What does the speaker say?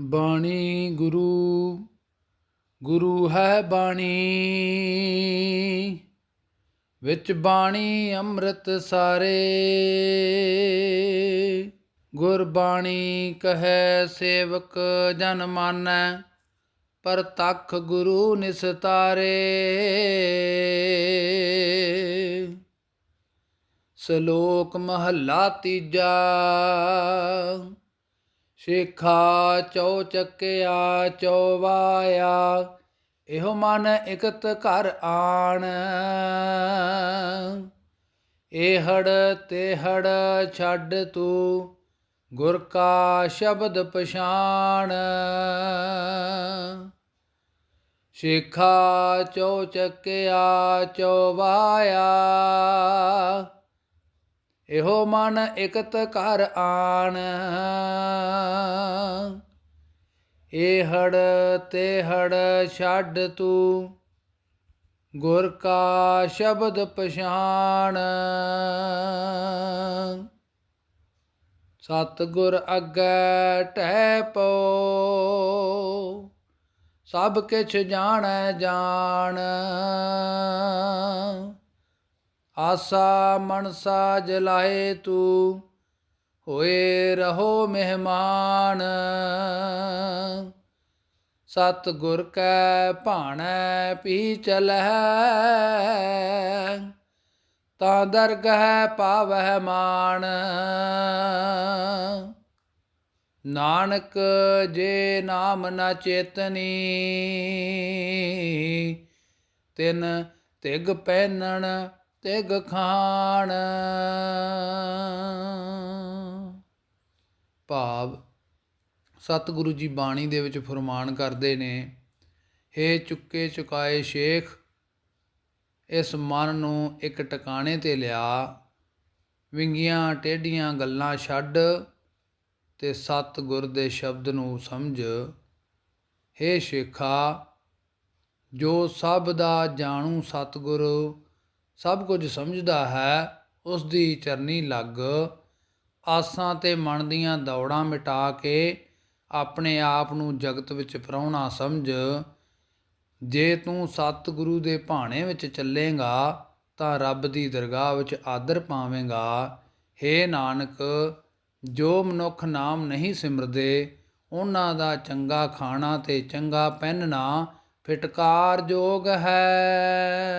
ਬਾਣੀ ਗੁਰੂ ਗੁਰੂ ਹੈ ਬਾਣੀ। ਵਿੱਚ ਬਾਣੀ ਅੰਮ੍ਰਿਤ ਸਾਰੇ। ਗੁਰਬਾਣੀ ਕਹੈ ਸੇਵਕ ਜਨ ਮਾਨੈ, ਪਰ ਤਖ ਗੁਰੂ ਨਿਸਤਾਰੇ ਸ਼ਲੋਕ ਮਹੱਲਾ ਤੀਜਾ। ਸ਼ੇਖਾ ਚੌ ਚੱਕਿਆ ਚੌਵਾਇਆ ਇਹੋ ਮਨ ਇਕਤ ਘਰ ਆਣ। ਇਹੜ ਤੇਹੜ ਛੱਡ ਤੂੰ, ਗੁਰ ਕਾ ਸ਼ਬਦ ਪਛਾਣ। ਸ਼ੇਖਾ ਚੌ ਚੱਕਿਆ ਚੌਵਾਇਆ ਇਹੋ ਮਨ ਇਕਤ ਘਰ ਆਣ। ਇਹ ਹੜ ਤੇ ਹੜ ਛੱਡ ਤੂੰ, ਗੁਰ ਕਾ ਸ਼ਬਦ ਪਛਾਣ। ਸਤ ਗੁਰ ਅੱਗੇ ਟਹਿ ਪੋ ਸਭ ਕਿਛ ਜਾਣੈ ਜਾਣ। ਆਸਾ ਮਨਸਾ ਜਲਾਏ ਤੂੰ ਹੋਏ ਰਹੋ ਮਹਿਮਾਨ। ਸਤ ਗੁਰ ਕੈ ਭਾਣੈ ਪੀ ਚਲੈ ਤਾਂ ਦਰਗਹਿ ਪਾਵਹਿ ਮਾਨ ਨਾਨਕ ਜੇ ਨਾਮ ਨਾ ਚੇਤਨੀ, ਤਿਨ ਤਿਗ ਪਹਿਨਣ ਤਿਗ ਖਾਣ। ਭਾਵ ਸਤਿਗੁਰੂ ਜੀ ਬਾਣੀ ਦੇ ਵਿੱਚ ਫਰਮਾਨ ਕਰਦੇ ਨੇ, ਹੇ ਚੁੱਕੇ ਚੁਕਾਏ ਸ਼ੇਖ, ਇਸ ਮਨ ਨੂੰ ਇੱਕ ਟਿਕਾਣੇ ਤੇ ਲਿਆ, ਵਿੰਗੀਆਂ ਟੇਢੀਆਂ ਗੱਲਾਂ ਛੱਡ ਤੇ ਸਤਿਗੁਰ ਦੇ ਸ਼ਬਦ ਨੂੰ ਸਮਝ। ਹੇ ਸ਼ੇਖਾ, ਜੋ ਸਭ ਦਾ ਜਾਣੂ ਸਤਿਗੁਰ, ਸਭ ਕੁਝ ਸਮਝਦਾ ਹੈ, ਉਸ ਦੀ ਚਰਨੀ ਲੱਗ। ਆਸਾਂ ਤੇ ਮਨ ਦੀਆਂ ਦੌੜਾਂ ਮਿਟਾ ਕੇ ਆਪਣੇ ਆਪ ਨੂੰ ਜਗਤ ਵਿੱਚ ਪਰਾਉਣਾ ਸਮਝ। ਜੇ ਤੂੰ ਸਤਿਗੁਰੂ ਦੇ ਭਾਣੇ ਵਿੱਚ ਚੱਲੇਗਾ, ਤਾਂ ਰੱਬ ਦੀ ਦਰਗਾਹ ਵਿੱਚ ਆਦਰ ਪਾਵੇਂਗਾ। ਹੇ ਨਾਨਕ, ਜੋ ਮਨੁੱਖ ਨਾਮ ਨਹੀਂ ਸਿਮਰਦੇ, ਉਹਨਾਂ ਦਾ ਚੰਗਾ ਖਾਣਾ ਤੇ ਚੰਗਾ ਪਹਿਨਣਾ ਫਿਟਕਾਰ ਹੈ।